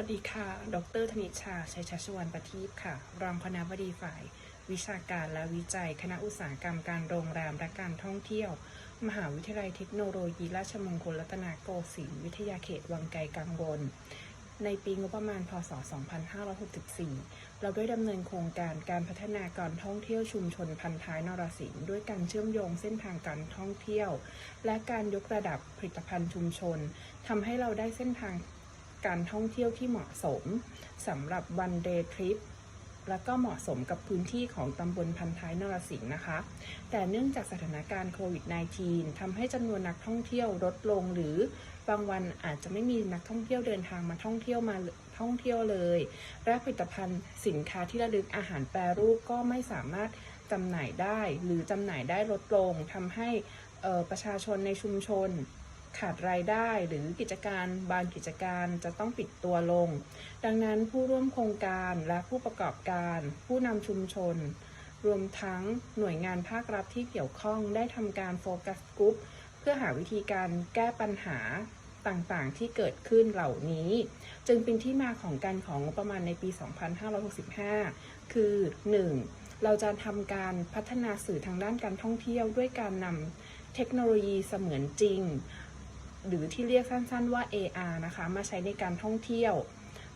วัสดีค่ะ ดรธนิชา ชัยชัชวรรณประทีปค่ะ รองคณะบดีฝ่าย วิชาการและวิจัย คณะอุตสาหกรรมการโรงแรมและการท่องเที่ยว มหาวิทยาลัยเทคโนโลยี ราชมงคลรัตนโกสินทร์ วิทยาเขตวังไกลกังวล ในปีงบประมาณ พศ 2564 เราได้ดำเนินโครงการการพัฒนาการท่องเที่ยวชุมชนพันท้ายนรสิงห์ด้วยการเชื่อมโยงเส้นทางการท่องเที่ยว และการยกระดับผลิตภัณฑ์ชุมชนทำให้เราได้เส้นทาง การท่องเที่ยวที่เหมาะสมสำหรับวันเดย์ทริปแล้วก็เหมาะสมกับพื้นที่ของตำบลพันท้ายนรสิงห์นะคะ แต่เนื่องจากสถานการณ์โควิด -19 ทำให้จำนวนนักท่องเที่ยวลดลง หรือบางวันอาจจะไม่มีนักท่องเที่ยวเดินทางมาท่องเที่ยวมาท่องเที่ยวเลย และผลิตภัณฑ์สินค้าที่ระลึกอาหารแปรรูปก็ไม่สามารถจำหน่ายได้ หรือจำหน่ายได้ลดลงทำให้ประชาชนในชุมชน ขาดรายได้หรือกิจการบางกิจการจะต้องปิดตัวลง ดังนั้นผู้ร่วมโครงการและผู้ประกอบการ ผู้นำชุมชน รวมทั้งหน่วยงานภาครัฐที่เกี่ยวข้องได้ทำการโฟกัสกรุ๊ปเพื่อหาวิธีการแก้ปัญหาต่างๆ ที่เกิดขึ้นเหล่านี้ จึงเป็นที่มาของการของงบประมาณในปี 2565 คือ 1. เราจะทำการพัฒนาสื่อทางด้านการท่องเที่ยวด้วยการนำเทคโนโลยีเสมือนจริง หรือที่เรียกสั้นๆว่า AR นะคะมาใช้ในการท่องเที่ยว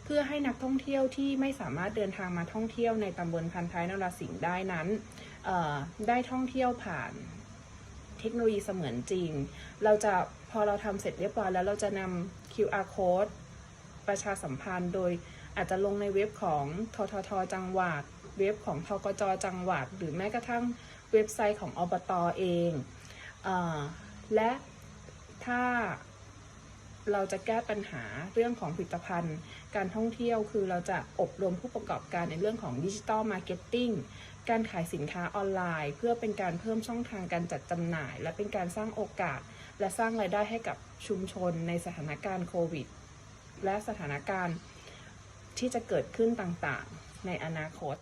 เพื่อให้นักท่องเที่ยวที่ไม่สามารถเดินทางมาท่องเที่ยวในตำบลพันท้ายนราสิงห์ได้นั้น ได้ท่องเที่ยวผ่านเทคโนโลยีเสมือนจริง เราจะพอเราทำเสร็จเรียบร้อยแล้วเราจะนำ QR code ประชาสัมพันธ์โดยอาจจะลงในเว็บของทททจังหวัด เว็บของทกจจังหวัด หรือแม้กระทั่งเว็บไซต์ของอบตเองอและ ถ้าเราจะแก้ปัญหาเรื่องของผลิตภัณฑ์ การท่องเที่ยวคือเราจะอบรมผู้ประกอบการในเรื่องของดิจิ t a ลมาร์เก็ตติ้งการขายสินค้าออนไลน์ เพื่อเป็นการเพิ่มช่องทางการจัดจำหน่าย และเป็นการสร้างโอกาส และสร้างรายได้ให้กับชุมชนในสถานการณ์โควิด และสถานการณ์ที่จะเกิดขึ้นต่างๆ ในอนาคต